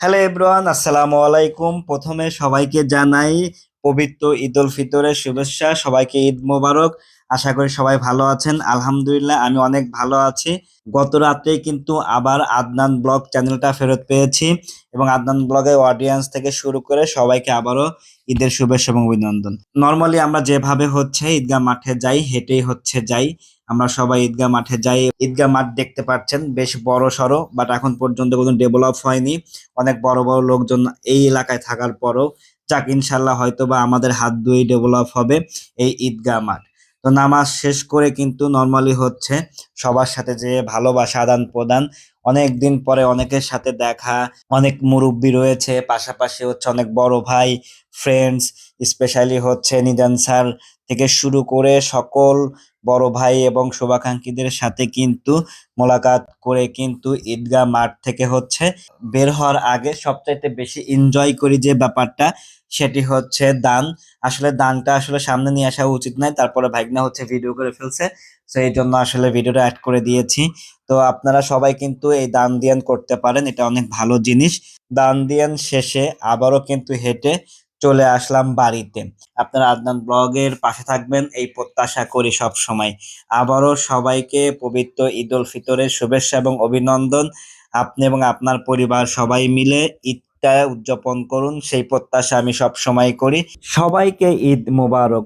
Hello everyone, আসসালামু আলাইকুম। প্রথমে সবাইকে জানাই পবিত্র ঈদ উল ফিতরের শুভেচ্ছা, সবাইকে ঈদ মোবারক। আশা করি সবাই ভালো আছেন। আলহামদুলিল্লাহ, আমি অনেক ভালো আছি। গত রাতে কিন্তু আবার আদনান ব্লগ চ্যানেলটা ফেরত পেয়েছি এবং আদনান ব্লগের অডিয়েন্স থেকে শুরু করে সবাইকে আবারও ঈদের শুভেচ্ছা এবং অভিনন্দন। নর্মালি আমরা যেভাবে হচ্ছে ঈদগাহ মাঠে যাই, হেঁটেই হচ্ছে যাই। আমরা সবাই ঈদগাহ মাঠে যাই। ঈদগাহ মাঠ দেখতে পাচ্ছেন, বেশ বড় সড়ো বাট এখন পর্যন্ত কোনো ডেভেলপ হয়নি। অনেক বড় বড় লোকজন এই এলাকায় থাকার পরও। যাক ইনশাল্লাহ হয়তো বা আমাদের হাত দুই ডেভেলপ হবে এই ঈদগাহ মাঠ। তো নামাজ শেষ করে কিন্তু নর্মালি হচ্ছে সবার সাথে যে ভালোবাসা আদান প্রদান অনেক দিন পরে অনেকের সাথে দেখা, অনেক মুরব্বী রয়েছে, পাশাপাশি হচ্ছে অনেক বড় ভাই ফ্রেন্ডস স্পেশালি হচ্ছে নিজান স্যার থেকে শুরু করে সকল বড় ভাই এবং শুভাকাঙ্ক্ষীদের সাথে কিন্তু মোলাকাত করে কিন্তু ঈদগাহ মাঠ থেকে হচ্ছে বের হওয়ার আগে সবচাইতে বেশি এনজয় করি যে ব্যাপারটা, সেটি হচ্ছে দান। আসলে দানটা আসলে সামনে নিয়ে আসা উচিত নয়, তারপরে ভাইগনা হচ্ছে ভিডিও করে ফেলছে তো এই জন্য আসলে ভিডিওটা অ্যাড করে দিয়েছি। তো আপনারা সবাই কিন্তু এই দান দিয়ান করতে পারেন, এটা অনেক ভালো জিনিস। দান দিয়ান শেষে আবারও কিন্তু হেঁটে চলে আসলাম বাড়িতে। আপনারা আদনান ব্লগের পাশে থাকবেন, এই প্রত্যাশা করি সব সময় আবারও সবাইকে পবিত্র ঈদ উল ফিতরের শুভেচ্ছা এবং অভিনন্দন। আপনি এবং আপনার পরিবার সবাই মিলে ঈদটা উদযাপন করুন, সেই প্রত্যাশা আমি সব সময় করি। সবাইকে ঈদ মোবারক।